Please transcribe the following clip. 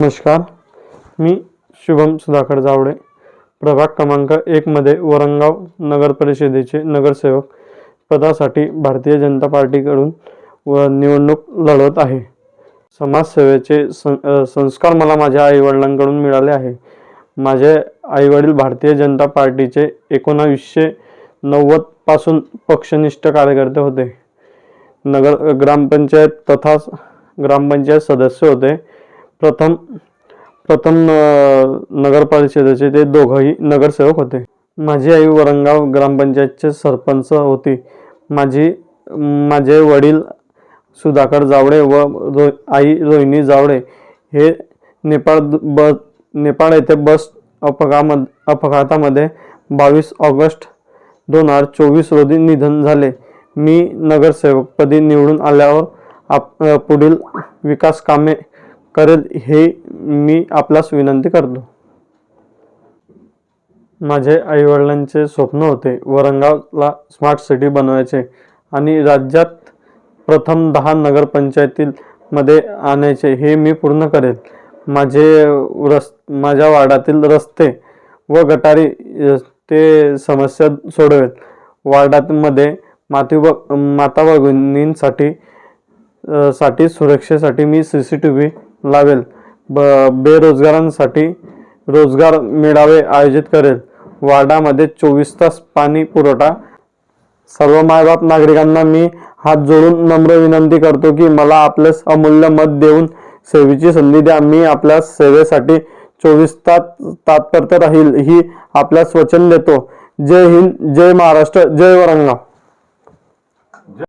नमस्कार. मी शुभम सुधाकर जावडे. प्रभाग क्रमांक एकमध्ये वरंगाव नगर परिषदेचे नगरसेवक पदासाठी भारतीय जनता पार्टीकडून व निवडणूक लढवत आहे. समाजसेवेचे सं संस्कार मला माझ्या आईवडिलांकडून मिळाले आहे. माझे आईवडील भारतीय जनता पार्टीचे एकोणावीसशे नव्वदपासून पक्षनिष्ठ कार्यकर्ते होते. नगर ग्रामपंचायत तथा ग्रामपंचायत सदस्य होते. प्रथम प्रथम नगर परिषदेचे ते दोघंही नगरसेवक होते. माझी आई वरंगाव ग्रामपंचायतचे सरपंच होती. माझी माझे वडील सुधाकर जावडे व रो आई रोहिणी जावडे हे नेपाळ ब नेपाळ येथे बस अपघामद अपघातामध्ये बावीस ऑगस्ट दोन हजार चोवीस रोजी निधन झाले. मी नगरसेवकपदी निवडून आल्यावर आप पुढील विकास कामे करेल हे मी आपलाच विनंती करतो. माझे आईवडिलांचे स्वप्न होते वरंगावला स्मार्ट सिटी बनवायचे आणि राज्यात प्रथम दहा नगरपंचायतीमध्ये आणायचे हे मी पूर्ण करेल. माझे रस माझ्या वार्डातील रस्ते व गटारी ते समस्या सोडवेल. वार्डामध्ये माती व माता भगिनींसाठी साठी सुरक्षेसाठी मी सी सी टी व्ही लावेल. ब बेरोजगारांसाठी रोजगार मेळावे आयोजित करेल. वार्डामध्ये चोवीस तास पाणी पुरवठा. सर्व मायबाप नागरिकांना मी हात जोडून नम्र विनंती करतो की मला आपल्यास अमूल्य मत देऊन सेवेची संधी द्या. मी आपल्या सेवेसाठी चोवीस तास तात्पर्य राहील ही आपल्यास वचन देतो जय हिंद जय महाराष्ट्र जय वरंगाव